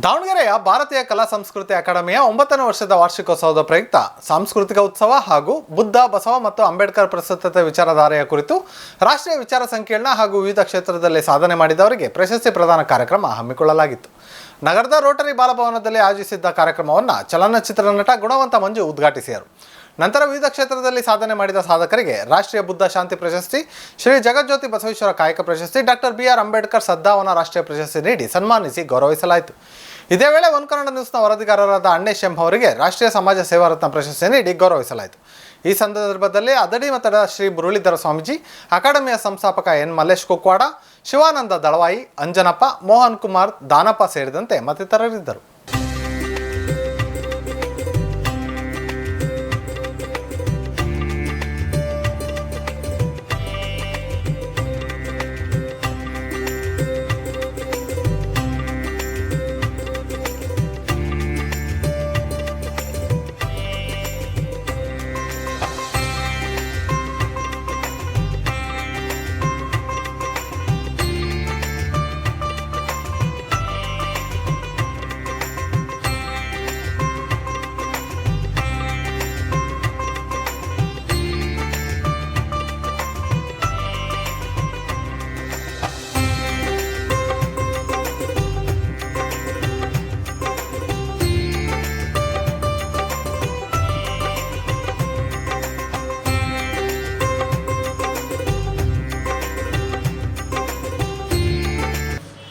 ದಾವಣಗೆರೆಯ ಭಾರತೀಯ ಕಲಾ ಸಂಸ್ಕೃತಿ ಅಕಾಡೆಮಿಯ ಒಂಬತ್ತನೇ ವರ್ಷದ ವಾರ್ಷಿಕೋತ್ಸವದ ಪ್ರಯುಕ್ತ ಸಾಂಸ್ಕೃತಿಕ ಉತ್ಸವ ಹಾಗೂ ಬುದ್ಧ, ಬಸವ ಮತ್ತು ಅಂಬೇಡ್ಕರ್ ಪ್ರಸ್ತುತತೆ ವಿಚಾರಧಾರೆಯ ಕುರಿತು ರಾಷ್ಟ್ರೀಯ ವಿಚಾರ ಸಂಕಿರಣ ಹಾಗೂ ವಿವಿಧ ಕ್ಷೇತ್ರದಲ್ಲಿ ಸಾಧನೆ ಮಾಡಿದವರಿಗೆ ಪ್ರಶಸ್ತಿ ಪ್ರದಾನ ಕಾರ್ಯಕ್ರಮ ಹಮ್ಮಿಕೊಳ್ಳಲಾಗಿತ್ತು. ನಗರದ ರೋಟರಿ ಬಾಲಭವನದಲ್ಲಿ ಆಯೋಜಿಸಿದ್ದ ಕಾರ್ಯಕ್ರಮವನ್ನು ಚಲನಚಿತ್ರ ನಟ ಗುಣವಂತ ಮಂಜು ಉದ್ಘಾಟಿಸಿದರು. ನಂತರ ವಿವಿಧ ಕ್ಷೇತ್ರದಲ್ಲಿ ಸಾಧನೆ ಮಾಡಿದ ಸಾಧಕರಿಗೆ ರಾಷ್ಟ್ರೀಯ ಬುದ್ಧ ಶಾಂತಿ ಪ್ರಶಸ್ತಿ, ಶ್ರೀ ಜಗಜ್ಯೋತಿ ಬಸವೇಶ್ವರ ಕಾಯಕ ಪ್ರಶಸ್ತಿ, ಡಾಕ್ಟರ್ ಬಿ ಆರ್ ಅಂಬೇಡ್ಕರ್ ಸದ್ದಾವನ ರಾಷ್ಟ್ರೀಯ ಪ್ರಶಸ್ತಿ ನೀಡಿ ಸನ್ಮಾನಿಸಿ ಗೌರವಿಸಲಾಯಿತು. ಇದೇ ವೇಳೆ ಒನ್ ಕನ್ನಡ ನ್ಯೂಸ್ನ ವರದಿಗಾರರಾದ ಅಣ್ಣೇಶ್ ಎಂ ಅವರಿಗೆ ರಾಷ್ಟ್ರೀಯ ಸಮಾಜ ಸೇವಾ ರತ್ನ ಪ್ರಶಸ್ತಿ ನೀಡಿ ಗೌರವಿಸಲಾಯಿತು. ಈ ಸಂದರ್ಭದಲ್ಲಿ ಅದಡಿ ಮತದ ಶ್ರೀ ಮುರುಳೀಧರ ಸ್ವಾಮೀಜಿ, ಅಕಾಡೆಮಿಯ ಸಂಸ್ಥಾಪಕ ಎನ್ ಮಲ್ಲೇಶ್ ಕುಕ್ವಾಡ, ಶಿವಾನಂದ ದಳವಾಯಿ, ಅಂಜನಪ್ಪ, ಮೋಹನ್ ಕುಮಾರ್, ದಾನಪ್ಪ ಸೇರಿದಂತೆ ಮತ್ತಿತರರಿದ್ದರು.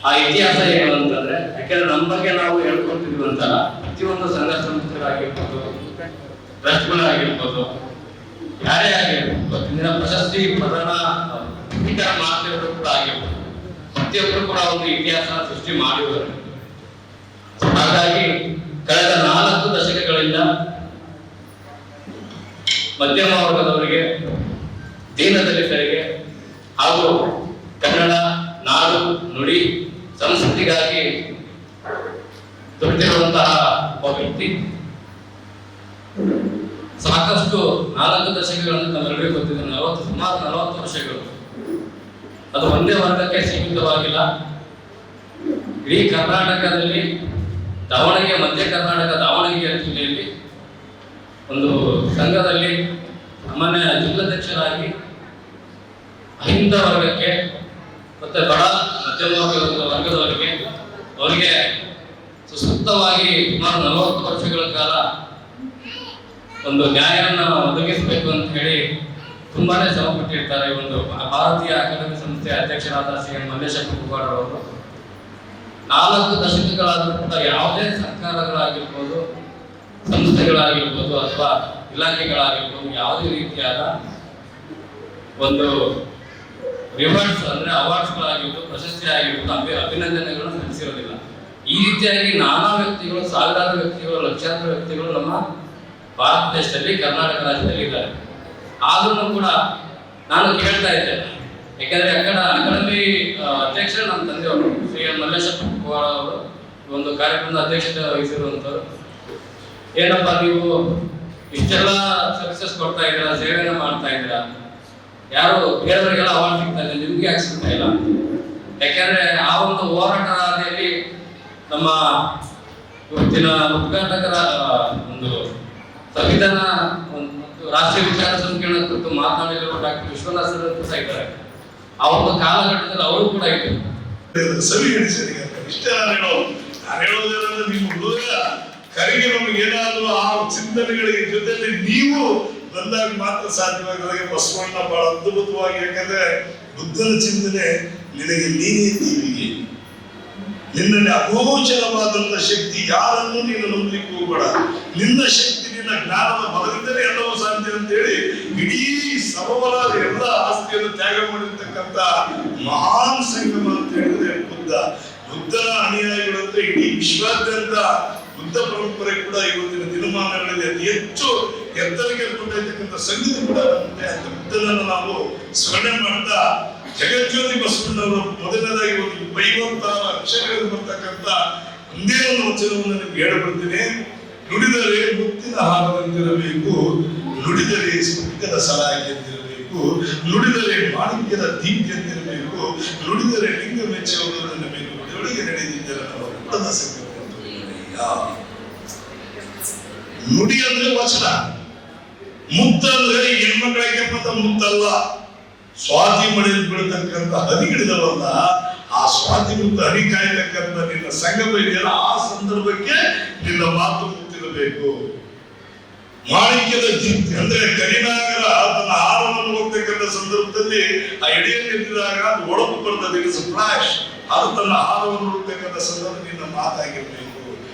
ಆ ಇತಿಹಾಸ ಏನು ಅಂತಂದ್ರೆ, ಯಾಕಂದ್ರೆ ನಮ್ಮ ಬಗ್ಗೆ ನಾವು ಹೇಳ್ಕೊತಿದ್ವಿ ಅಂತಲ್ಲ ಪ್ರತಿಯೊಂದು ಸಂಘ ಸಂಸ್ಥೆಗಳಾಗಿರ್ಬೋದು ಟ್ರಸ್ಟ್ಗಳಾಗಿರ್ಬೋದು ಯಾರೇ ಆಗಿರ್ಬೋದು ಇಂದಿನ ಪ್ರಶಸ್ತಿ ಪ್ರಧಾನ ಇತರ ಮಾಡ್ತಿರೋರು ಕೂಡ ಆಗಿರ್ಬೋದು. ಪ್ರತಿಯೊಬ್ಬರು ಕೂಡ ಒಂದು ಇತಿಹಾಸ ಸೃಷ್ಟಿ ಮಾಡಿದ್ದಾರೆ ಹಾಗಾಗಿ ಕಳೆದ ನಾಲ್ಕು ದಶಕಗಳಿಂದ ಮಧ್ಯಮ ವರ್ಗದವರಿಗೆ ದೀನದಲಿತರಿಗೆ ಹಾಗೂ ಕನ್ನಡ, ನಾಡು, ನುಡಿ ಸಂಸ್ಕೃತಿಗಾಗಿ ದುಡಿದಿರುವಂತಹ ಒಬ್ಬ ವ್ಯಕ್ತಿ. ಸಾಕಷ್ಟು ನಾಲ್ಕು ದಶಕಗಳನ್ನು ತಮ್ಮೆಲ್ಲರಿಗೂ ಗೊತ್ತಿದೆ ನಲವತ್ತು, ಸುಮಾರು ನಲವತ್ತು ವರ್ಷಗಳು. ಅದು ಒಂದೇ ವರ್ಗಕ್ಕೆ ಸೀಮಿತವಾಗಿಲ್ಲ. ಇಡೀ ಕರ್ನಾಟಕದಲ್ಲಿ ದಾವಣಗೆರೆ, ಮಧ್ಯ ಕರ್ನಾಟಕ ದಾವಣಗೆರೆ ಜಿಲ್ಲೆಯಲ್ಲಿ ಒಂದು ಸಂಘದಲ್ಲಿ ಸಾಮಾನ್ಯ ಜಿಲ್ಲಾಧ್ಯಕ್ಷರಾಗಿ ಅಹಿಂದ ವರ್ಗಕ್ಕೆ ಮತ್ತೆ ಬಡ ಮಧ್ಯಮ ವರ್ಗದವರಿಗೆ ಅವರಿಗೆ ಸುಸೂಕ್ತವಾಗಿ ಸುಮಾರು ನಲವತ್ತು ವರ್ಷಗಳ ಕಾಲ ಒಂದು ನ್ಯಾಯವನ್ನು ಒದಗಿಸಬೇಕು ಅಂತ ಹೇಳಿ ತುಂಬಾನೇ ಶ್ರಮ ಪಟ್ಟಿರ್ತಾರೆ ಈ ಒಂದು ಭಾರತೀಯ ಅಕಾಡೆಮಿ ಸಂಸ್ಥೆ ಅಧ್ಯಕ್ಷರಾದ ಸಿ ಎಂ ಮಲ್ಲೇಶ್ ಕುಮಾರ್ ಅವರು. ನಾಲ್ಕು ದಶಕಗಳಾದರೂ ಕೂಡ ಯಾವುದೇ ಸರ್ಕಾರಗಳಾಗಿರ್ಬೋದು, ಸಂಸ್ಥೆಗಳಾಗಿರ್ಬೋದು ಅಥವಾ ಇಲಾಖೆಗಳಾಗಿರ್ಬೋದು, ಯಾವುದೇ ರೀತಿಯಾದ ಒಂದು ರಿವಾರ್ಡ್ಸ್ ಅಂದರೆ ಅವಾರ್ಡ್ಸ್ಗಳಾಗಿರ್ಬೋದು ಪ್ರಶಸ್ತಿ ಆಗಿರ್ಬೋದು ಅಭಿ ಅಭಿನಂದನೆಗಳನ್ನು ಸಲ್ಲಿಸಿರೋದಿಲ್ಲ. ಈ ರೀತಿಯಾಗಿ ನಾನಾ ವ್ಯಕ್ತಿಗಳು, ಸಾವಿರಾರು ವ್ಯಕ್ತಿಗಳು, ಲಕ್ಷಾಂತರ ವ್ಯಕ್ತಿಗಳು ನಮ್ಮ ಭಾರತ ದೇಶದಲ್ಲಿ, ಕರ್ನಾಟಕ ರಾಜ್ಯದಲ್ಲಿ ಇದ್ದಾರೆ. ಆದ್ರೂ ಕೂಡ ನಾನು ಕೇಳ್ತಾ ಇದ್ದೆ. ಯಾಕಂದ್ರೆ ಅಕ್ಕಡ ಅಕಾಡೆಮಿ ಅಧ್ಯಕ್ಷರು ನಮ್ಮ ತಂದೆಯವರು, ಶ್ರೀ ಎಂ ಮಲ್ಲೇಶ್ವರ ಅವರು, ಒಂದು ಕಾರ್ಯಕ್ರಮದ ಅಧ್ಯಕ್ಷತೆ ವಹಿಸಿರುವಂತವ್ರು ಏನಪ್ಪ ನೀವು, ಇಷ್ಟೆಲ್ಲ ಸಕ್ಸಸ್ ಕೊಡ್ತಾ ಇದ್ದೀರಾ ಸೇವೆಯನ್ನು ಮಾಡ್ತಾ ಇದ್ದೀರಾ? ಯಾರು ಬೇರೆಯವರಿಗೆಲ್ಲ ಅವಾರ್ಡ್ ಸಿಗ್ತಾ ನಿಮಗೆ ಯಾಕೆ ಸಿಗ್ತಾ ಇಲ್ಲ? ಯಾಕಂದ್ರೆ ಆ ಒಂದು ಹೋರಾಟದಲ್ಲಿ ನಮ್ಮ ಇವತ್ತಿನ ಉದ್ಘಾಟಕರ ಒಂದು ಸಂವಿಧಾನ ರಾಷ್ಟ್ರೀಯ ವಿಚಾರ ಸಂಕಿರಣ ಕುರಿತು ಮಾತನಾಡಿರುವ ಡಾಕ್ಟರ್ ವಿಶ್ವನಾಥ್ ಸರ್ ಅಂತ ಸಹ ಇದ್ದಾರೆ. ಆ ಒಂದು ಕಾಲಘಟ್ಟದಲ್ಲಿ ಅವರು ಕೂಡ ಇದ್ದರು. ಇಷ್ಟೇ ನಾನು ಹೇಳೋದು, ನಾನು ನಿಮ್ಮ ಹುಡುಗ ಕರೆಗೆ ನಮಗೆ ಏನಾದರೂ ಆ ಚಿಂತನೆಗಳಿಗೆ ಜೊತೆಯಲ್ಲಿ ನೀವು ಬಂದಾಗ ಮಾತ್ರ ಸಾಧ್ಯವಾಗಿದೆ ಬಸವಣ್ಣ ಬಹಳ ಅದ್ಭುತವಾಗಿ ಯಾಕಂದ್ರೆ ಬುದ್ಧನ ಚಿಂತನೆ ನಿನಗೆ ನೀನೇ ದೇವಿಗೆ ನಿನ್ನಲ್ಲಿ ಅಗೋಚರವಾದಂತ ಶಕ್ತಿ ಯಾರನ್ನು ನೀನು ನಂಬಲಿಕ್ಕೆ ಹೋಗಬೇಡ ನಿನ್ನ ಶಕ್ತಿ, ನಿನ್ನ ಜ್ಞಾನದ ಬಲದಿಂದಲೇ ಎಲ್ಲವೂ ಸಾಧ್ಯ ಅಂತ ಹೇಳಿ ಇಡೀ ಸಮಬಲದ ಎಲ್ಲ ಆಸ್ತಿಯನ್ನು ತ್ಯಾಗ ಮಾಡಿರ್ತಕ್ಕಂಥ ಮಹಾನ್ ಸಂಗಮ ಅಂತ ಹೇಳಿದ್ರೆ ಬುದ್ಧ. ಬುದ್ಧನ ಅನುಯಾಯಿಗಳಂದ್ರೆ ಇಡೀ ವಿಶ್ವಾದ್ಯಂತ ಬುದ್ಧ ಪರಂಪರೆ ಕೂಡ ಇವತ್ತಿನ ದಿನಮಾನಗಳಲ್ಲಿ ಅತಿ ಹೆಚ್ಚು ಎತ್ತರಕ್ಕೆ ಕೊಂಡೊಯ್ತಕ್ಕಂಥ ಸಂಗೀತ ಕೂಡ ನಮ್ಮದೇ ಅಂತ ಬುದ್ಧನನ್ನು ನಾವು ಸ್ಮರಣೆ ಮಾಡ್ತಾ ಜಗಜ್ಯೋತಿ ಬಸವಣ್ಣವರು ಮೊದಲನೇದಾಗಿ ಒಂದು ಬೈವಂತ ಅಕ್ಷರಗಳು ಬರ್ತಕ್ಕಂಥ ಒಂದೇ ಒಂದು ವಚನವನ್ನು ನಿಮ್ಗೆ ಹೇಳ್ಬಿಡ್ತೀನಿ ನುಡಿದರೆ ಮುತ್ತಿನ ಹಾರದಂತಿರಬೇಕು, ನುಡಿದರೆ ಸ್ಫಟಿಕದ ಸಲಾಗಿ ಅಂತಿರಬೇಕು ನುಡಿದರೆ ಮಾಣಿಕ್ಯದ ದೀಪ್ತಿ ಅಂತಿರಬೇಕು ನುಡಿದರೆ ಲಿಂಗ ಮೆಚ್ಚುವುದನ್ನು ಮೇಲೆ ನುಡಿಯೊಳಗೆ ನಡೆದಿದ್ದರೆ ಸಂಗಮ ನುಡಿ ಅಂದ್ರೆ ವಚನ. ಮುತ್ತಂದ್ರೆ ಹೆಣ್ಮಕ್ಳಿಗೆ ಮತ್ತ ಮುತ್ತಲ್ಲ ಸ್ವಾತಿ ಮಳೆಯಲ್ಲಿ ಬೀಳ್ತಕ್ಕಂಥ ಹಿಡಿದವಲ್ಲ ಆ ಸ್ವಾತಿ ಮುತ್ತ ಹನಿ ಕಾಯ್ತಕ್ಕಂಥ ನಿನ್ನ ಸಂಗಮ ಇದೆಯಲ್ಲ, ಆ ಸಂದರ್ಭಕ್ಕೆ ನಿನ್ನ ಮಾತು ಮುತ್ತಿರಬೇಕು ಮಾಣಿಕ್ಯದ ಜಿತ್ ಅಂದ್ರೆ ಕರಿನಾಗರ ತನ್ನ ಹಾರವನ್ನು ಹೋಗ್ತಕ್ಕಂಥ ಸಂದರ್ಭದಲ್ಲಿ ಆ ಎಡೆಯಲ್ಲಿ ನಿಂತಿದಾಗ ಅದು ಒಳಗು ಬರ್ತದೆ ಅದು ತನ್ನ ಹಾರವನ್ನು ಹೋಗ್ತಕ್ಕಂಥ ಸಂದರ್ಭ ನಿನ್ನ ಮಾತಾಗಿರ್ಬೇಕು